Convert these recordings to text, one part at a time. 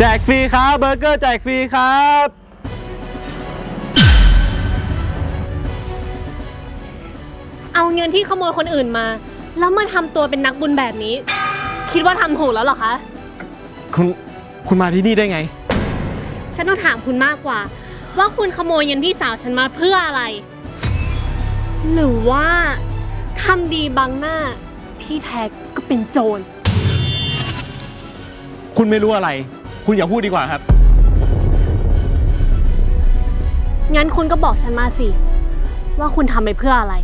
แจกฟรีครับเบอร์เกอร์แจกฟรีครับ เอาเงินที่ขโมยคนอื่นมา แล้วมาทำตัวเป็นนักบุญแบบนี้ คิดว่าทำถูกแล้วเหรอคะ คุณคุณมาที่นี่ได้ไง ฉันต้องถามคุณมากกว่า ว่าคุณขโมยเงินพี่สาวฉันมาเพื่ออะไร หรือว่าทำดีบังหน้าที่แท้ก็เป็นโจร คุณไม่รู้อะไร คุณอย่าพูดดีกว่าครับ งั้นคุณก็บอกฉันมาสิ ว่าคุณทำไปเพื่ออะไร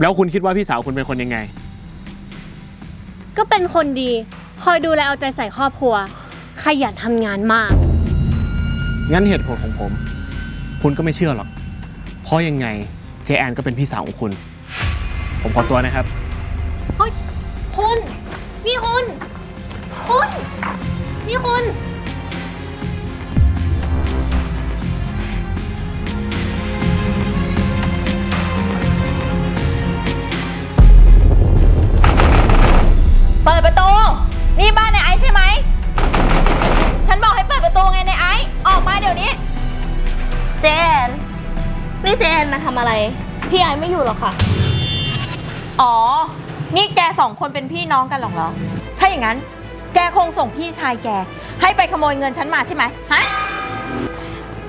แล้วคุณคิดว่าพี่สาวคุณเป็นคนยังไง ก็เป็นคนดี คอยดูแลเอาใจใส่ครอบครัว ขยันทำงานมาก งั้นเหตุผลของผม คุณก็ไม่เชื่อหรอก เพราะยังไงเจแอนก็เป็นพี่สาวของคุณ ผมขอตัวนะครับเฮ้ย คุณ นี่คุณ คุณ นี่คุณ เปิดประตู นี่บ้านในไอซ์ใช่ไหม ฉันบอกให้เปิดประตูไงในไอซ์ออกมาเดี๋ยวนี้ เจน นี่เจนมาทำอะไร พี่ไอไม่อยู่หรอกค่ะ อ๋อ นี่แกสองคนเป็นพี่น้องกันหรอกเหรอ ถ้าอย่างนั้น แกคงส่งพี่ชายแก ให้ไปขโมยเงินฉันมาใช่ไหมฮะ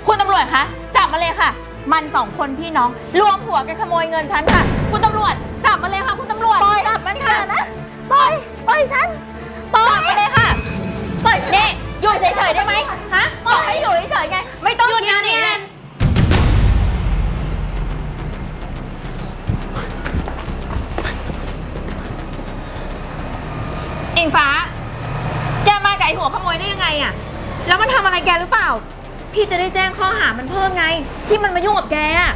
คุณตำรวจคะ จับมาเลยค่ะ มันสองคนพี่น้องรวมหัวกันขโมยเงินฉันค่ะ คุณตำรวจ จับมาเลยค่ะ คุณตำรวจจับมันค่ะนะปล่อยปล่อยฉันปล่อยมาเลยค่ะปล่อยนี่อยู่เฉยๆได้ไหมฮะบอกให้อยู่เฉยๆไง ไม่ต้องหยุดนะคิแอนอิ งฟ้า แกมาไก่หัวขโมยได้ยังไงอะแล้วมันทำอะไรแกหรือเปล่า พี่จะได้แจ้งข้อหามันเพิ่มไง ที่มันมายุ่งกับแกอะ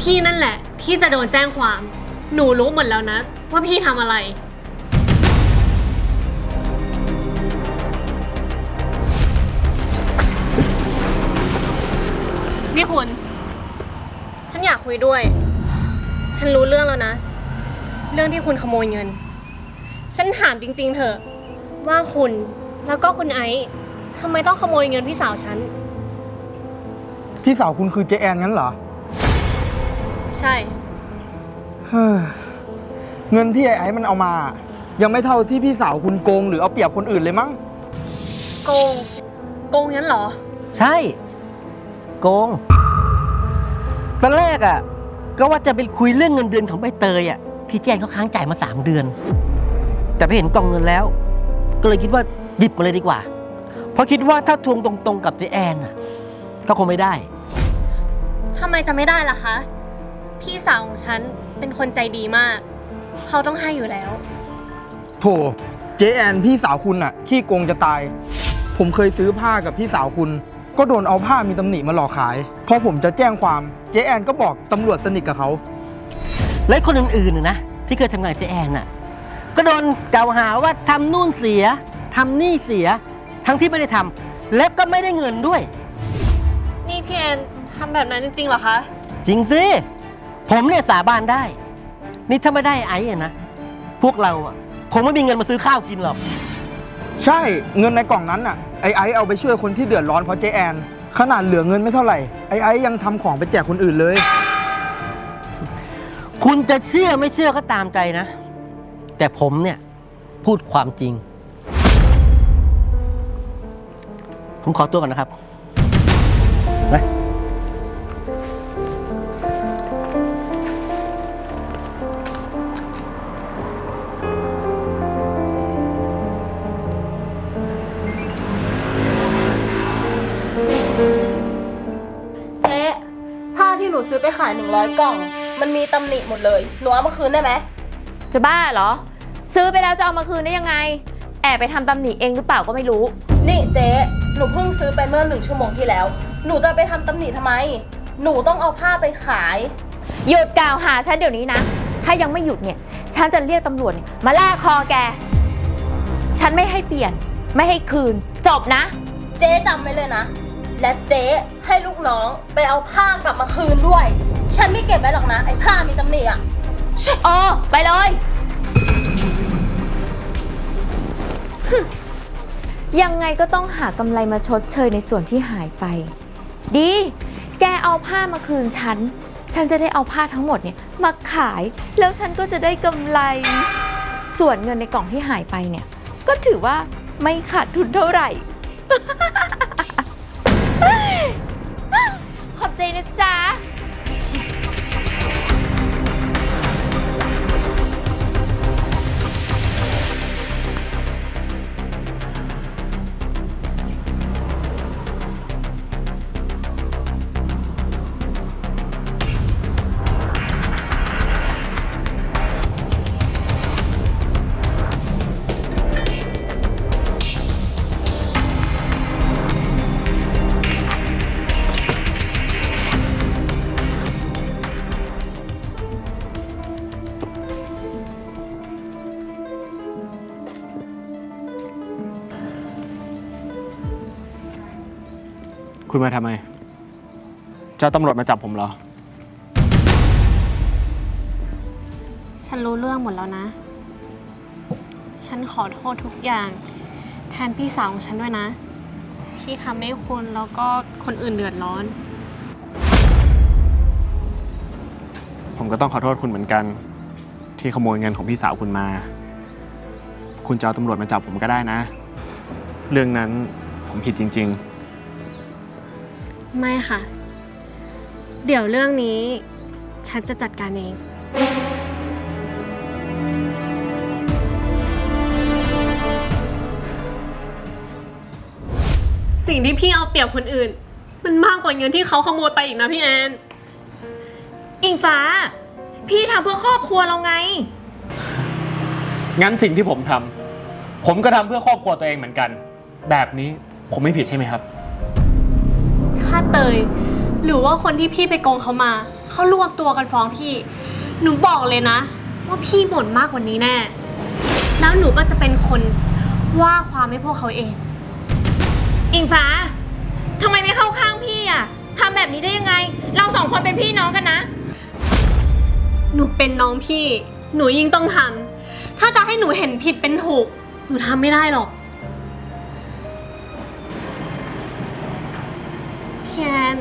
พี่นั่นแหละ ที่จะโดนแจ้งความ หนูรู้หมดแล้วนะ ว่าพี่ทำอะไร นี่คุณ ฉันอยากคุยด้วย ฉันรู้เรื่องแล้วนะ เรื่องที่คุณขโมยเงิน ฉันถามจริง ๆ เถอะ ว่าคุณแล้วก็คุณไอซ์ทำไมต้องขโมยเงินพี่สาวฉัน พี่สาวคุณคือเจแอนงั้นเหรอ ใช่ เฮ้อเงินที่ไอ้ไอ้มันเอามา ยังไม่เท่าที่พี่สาวคุณโกง หรือเอาเปรียบคนอื่นเลยมั้ง โกง โกงงั้นเหรอ ใช่ โกง ตอนแรกอะ ก็ว่าจะไปคุยเรื่องเงินเดือนของใบเตยอะ ที่แจ้งเขาค้างจ่ายมาสามเดือน แต่ไปเห็นกล่องเงินแล้ว ก็เลยคิดว่าหยิบมาเลยดีกว่า เพราะคิดว่าถ้าทวงตรงๆกับเจแอนอะก็คงไม่ได้ ทำไมจะไม่ได้ล่ะคะ พี่สาวของฉันเป็นคนใจดีมาก เขาต้องให้อยู่แล้ว โถเจแอนพี่สาวคุณอะขี้โกงจะตาย ผมเคยซื้อผ้ากับพี่สาวคุณ ก็โดนเอาผ้ามีตำหนิมาหลอกขาย พอผมจะแจ้งความ เจแอนก็บอกตำรวจสนิทกับเขา และคนอื่นๆน่ะนะที่เคยทำงานกับเจแอนน่ะก็โดนกล่าวหาว่าทำนู่นเสียทำนี่เสีย ทั้งที่ไม่ได้ทำและก็ไม่ได้เงินด้วย นี่พี่แอนทำแบบนั้นจริงๆเหรอคะ จริงสิ ผมเนี่ยสาบานได้ นี่ถ้าไม่ได้ไอ้อะนะ พวกเราอะคงไม่มีเงินมาซื้อข้าวกินหรอก ใช่เงินในกล่องนั้นอะไอ้ไอ้เอาไปช่วยคนที่เดือดร้อนเพราะเจแอน ขนาดเหลือเงินไม่เท่าไหร่ไอ้ไอ้ยังทำของไปแจกคนอื่นเลย คุณจะเชื่อไม่เชื่อก็ตามใจนะ แต่ผมเนี่ย พูดความจริง ผมขอตัวก่อนนะครับไปเจ๊ผ้าที่หนูซื้อไปขาย100กล่อง มันมีตำหนิหมดเลย หนูเอามาคืนได้ไหม จะบ้าเหรอ ซื้อไปแล้วจะเอามาคืนได้ยังไง แอบไปทำตำหนิเองหรือเปล่าก็ไม่รู้ นี่เจ๊ หนูเพิ่งซื้อไปเมื่อหนึ่งชั่วโมงที่แล้ว หนูจะไปทำตำหนิทำไม หนูต้องเอาผ้าไปขาย หยุดกล่าวหาฉันเดี๋ยวนี้นะ ถ้ายังไม่หยุดเนี่ย ฉันจะเรียกตำรวจเนี่ยมาลากคอแก ฉันไม่ให้เปลี่ยน ไม่ให้คืน จบนะ เจ๊จำไว้เลยนะ และเจ๊ให้ลูกน้องไปเอาผ้ากลับมาคืนด้วย ฉันไม่เก็บไว้หรอกนะ ไอ้ผ้ามีตำหนิอะเออไปเลย ยังไงก็ต้องหากำไรมาชดเชยในส่วนที่หายไป ดี แกเอาผ้ามาคืนฉัน ฉันจะได้เอาผ้าทั้งหมดเนี่ยมาขาย แล้วฉันก็จะได้กำไร ส่วนเงินในกล่องที่หายไปเนี่ย ก็ถือว่าไม่ขาดทุนเท่าไหร่ขอบ ใจนะจ๊ะ คุณมาทำไม เจ้าตำรวจมาจับผมเหรอ ฉันรู้เรื่องหมดแล้วนะ ฉันขอโทษทุกอย่าง แทนพี่สาวของฉันด้วยนะ ที่ทำให้คุณแล้วก็คนอื่นเดือดร้อน ผมก็ต้องขอโทษคุณเหมือนกัน ที่ขโมยเงินของพี่สาวคุณมา คุณจะเอาตำรวจมาจับผมก็ได้นะ เรื่องนั้นผมผิดจริง ไม่ค่ะ เดี๋ยวเรื่องนี้ ฉันจะจัดการเอง สิ่งที่พี่เอาเปรียบคนอื่น มันมากกว่าเงินที่เขาขโมยไปอีกนะพี่แอน อิงฟ้า พี่ทำเพื่อครอบครัวเราไงๆงั้นสิ่งที่ผมทำผมก็ทำเพื่อครอบครัวตัวเองเหมือนกัน แบบนี้ผมไม่ผิดใช่ไหมครับ ถ้าเตย หรือว่าคนที่พี่ไปโกงเขามา เขารวมตัวกันฟ้องพี่ หนูบอกเลยนะ ว่าพี่หมดมากกว่านี้แน่ แล้วหนูก็จะเป็นคนว่าความให้พวกเขาเอง อิงฟ้าทำไมไม่เข้าข้างพี่อะทำแบบนี้ได้ยังไง เราสองคนเป็นพี่น้องกันนะ หนูเป็นน้องพี่ หนูยิ่งต้องทำถ้าจะให้หนูเห็นผิดเป็นถูก หนูทำไม่ได้หรอก พี่แอน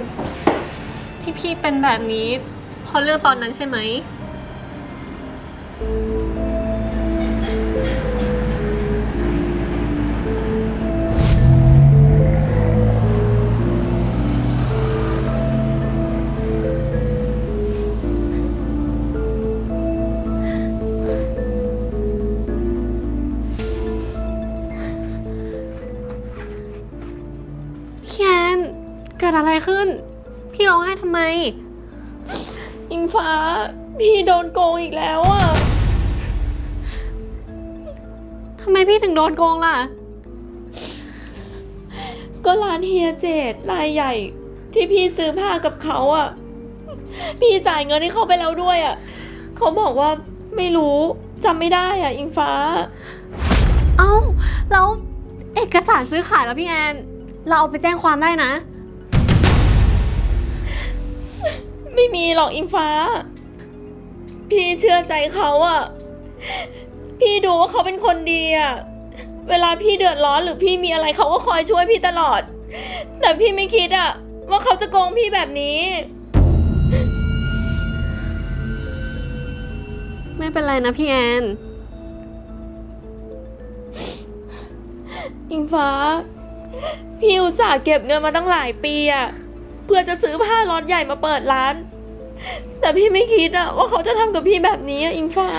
ที่พี่เป็นแบบนี้เพราะเรื่องตอนนั้นใช่ไหม กิดอะไรขึ้น พี่ร้องไห้ทำไม อิงฟ้า พี่โดนโกงอีกแล้วอะทำไมพี่ถึงโดนโกงล่ะ ก็ร้านเฮียเจดรายใหญ่ ที่พี่ซื้อผ้ากับเขาอะพี่จ่ายเงินให้เขาไปแล้วด้วยอะเขาบอกว่าไม่รู้จำไม่ได้อะอิงฟ้า เอ้าแล้วเอกสารซื้อขายแล้วพี่แอน เราเอาไปแจ้งความได้นะ ไม่มีหรอกอิงฟ้า พี่เชื่อใจเขาอะพี่ดูว่าเขาเป็นคนดีอะเวลาพี่เดือดร้อนหรือพี่มีอะไรเขาก็คอยช่วยพี่ตลอด แต่พี่ไม่คิดอะว่าเขาจะโกงพี่แบบนี้ ไม่เป็นไรนะพี่แอน อิงฟ้า พี่อุตส่าห์เก็บเงินมาตั้งหลายปีอะ เพื่อจะซื้อผ้าล็อตใหญ่มาเปิดร้าน แต่พี่ไม่คิดอะว่าเขาจะทำกับพี่แบบนี้อะอิงฟ้า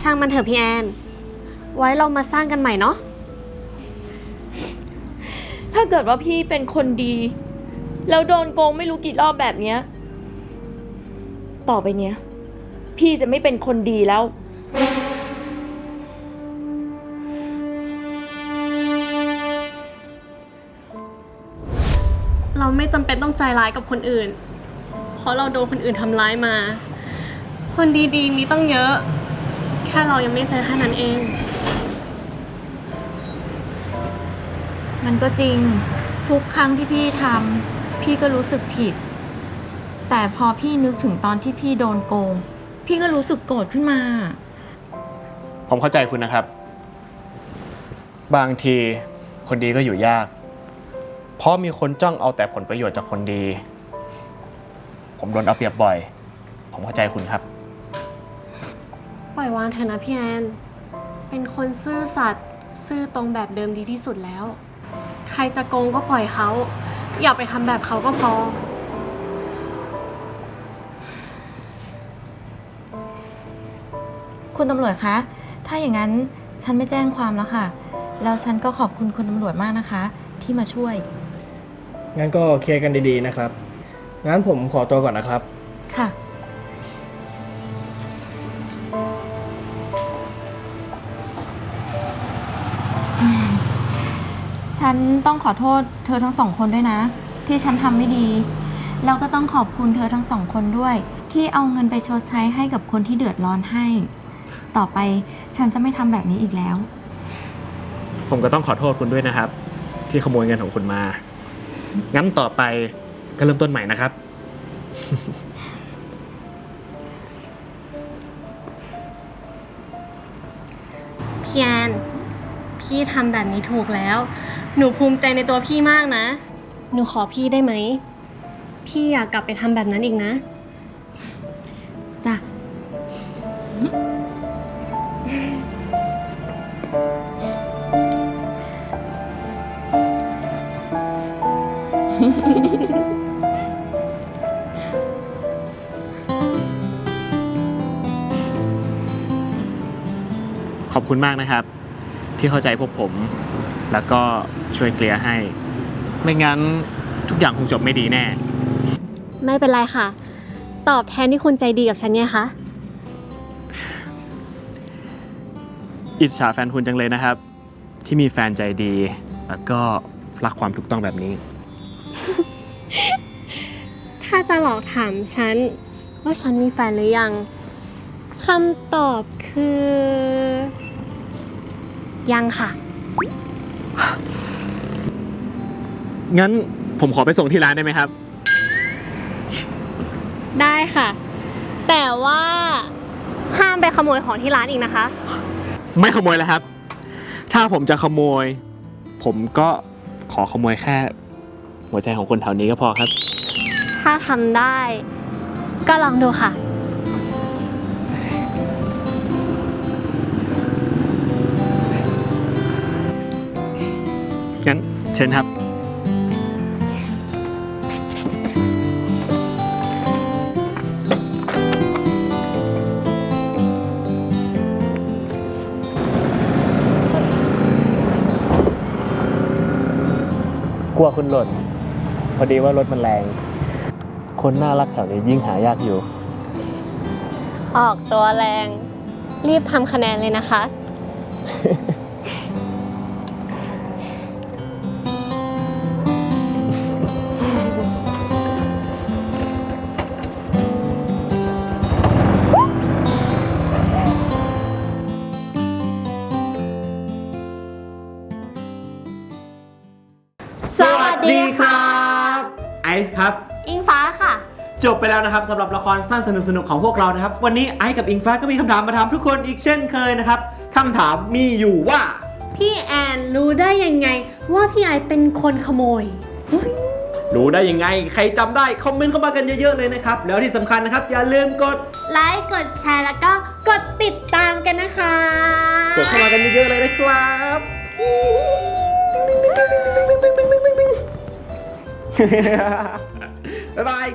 ช่างมันเถอะพี่แอน ไว้เรามาสร้างกันใหม่เนาะ ถ้าเกิดว่าพี่เป็นคนดี แล้วโดนโกงไม่รู้กี่รอบแบบเนี้ย ต่อไปเนี้ย พี่จะไม่เป็นคนดีแล้ว จำเป็นต้องใจร้ายกับคนอื่น เพราะเราโดนคนอื่นทำร้ายมา คนดีๆมีต้องเยอะ แค่เรายังไม่เจอแค่นั้นเอง มันก็จริงทุกครั้งที่พี่ทำพี่ก็รู้สึกผิด แต่พอพี่นึกถึงตอนที่พี่โดนโกง พี่ก็รู้สึกโกรธขึ้นมา ผมเข้าใจคุณนะครับ บางทีคนดีก็อยู่ยาก เพราะมีคนจ้องเอาแต่ผลประโยชน์จากคนดี ผมโดนเอาเปรียบบ่อย ผมเข้าใจคุณครับ ปล่อยวางเถอะนะพี่แอน เป็นคนซื่อสัตย์ซื่อตรงแบบเดิมดีที่สุดแล้ว ใครจะโกงก็ปล่อยเขา อย่าไปทำแบบเขาก็พอ คุณตำรวจคะ ถ้าอย่างนั้นฉันไม่แจ้งความแล้วค่ะ แล้วฉันก็ขอบคุณคุณตำรวจมากนะคะ ที่มาช่วย งั้นก็เคลียร์กันดีๆนะครับ งั้นผมขอตัวก่อนนะครับ ค่ะ ฉันต้องขอโทษเธอทั้งสองคนด้วยนะ ที่ฉันทำไม่ดีแล้วก็ต้องขอบคุณเธอทั้งสองคนด้วย ที่เอาเงินไปชดใช้ให้กับคนที่เดือดร้อนให้ ต่อไปฉันจะไม่ทำแบบนี้อีกแล้ว ผมก็ต้องขอโทษคุณด้วยนะครับ ที่ขโมยเงินของคุณมา งั้นต่อไปก็เริ่มต้นใหม่นะครับ พี่แอนพี่ทำแบบนี้ถูกแล้ว หนูภูมิใจในตัวพี่มากนะ หนูขอพี่ได้ไหม พี่อยากกลับไปทำแบบนั้นอีกนะจ้ะ ขอบคุณมากนะครับ ที่เข้าใจพวกผม แล้วก็ช่วยเคลียร์ให้ ไม่งั้นทุกอย่างคงจบไม่ดีแน่ ไม่เป็นไรค่ะ ตอบแทนที่คุณใจดีกับฉันไงคะอิจฉาแฟนคุณจังเลยนะครับ ที่มีแฟนใจดี แล้วก็รักความถูกต้องแบบนี้ถ้า จะหลอกถามฉัน ว่าฉันมีแฟนหรือยังคำตอบคือ ยังค่ะ งั้นผมขอไปส่งที่ร้านได้ไหมครับ ได้ค่ะ แต่ว่าห้ามไปขโมยของที่ร้านอีกนะคะ ไม่ขโมยแล้วครับ ถ้าผมจะขโมย ผมก็ขอขโมยแค่ หัวใจของคนแถวนี้ก็พอครับ ถ้าทำได้ ก็ลองดูค่ะ งั้นเชิญครับ กลัวคุณหล่น พอดีว่ารถมันแรง คนน่ารักแถวนี้ยิ่งหายากอยู่ ออกตัวแรง รีบทำคะแนนเลยนะคะ สวัสดีค่ะไอซ์ครับอิงฟ้าค่ะ จบไปแล้วนะครับสำหรับละครสั้นสนุกๆของพวกเรานะครับ วันนี้ไอซ์กับอิงฟ้าก็มีคำถามมาถามทุกคนอีกเช่นเคยนะครับคำถามมีอยู่ว่า พี่แอนรู้ได้ยังไง ว่าพี่ไอเป็นคนขโมย รู้ได้ยังไง ใครจำได้ คอมเมนต์เข้ามากันเยอะๆเลยนะครับ แล้วที่สำคัญนะครับ อย่าลืมกด ไลค์กดแชร์แล้วก็กดติดตามกันนะคะ กดเข้ามากันเยอะๆเลยนะครับบ๊ายบาย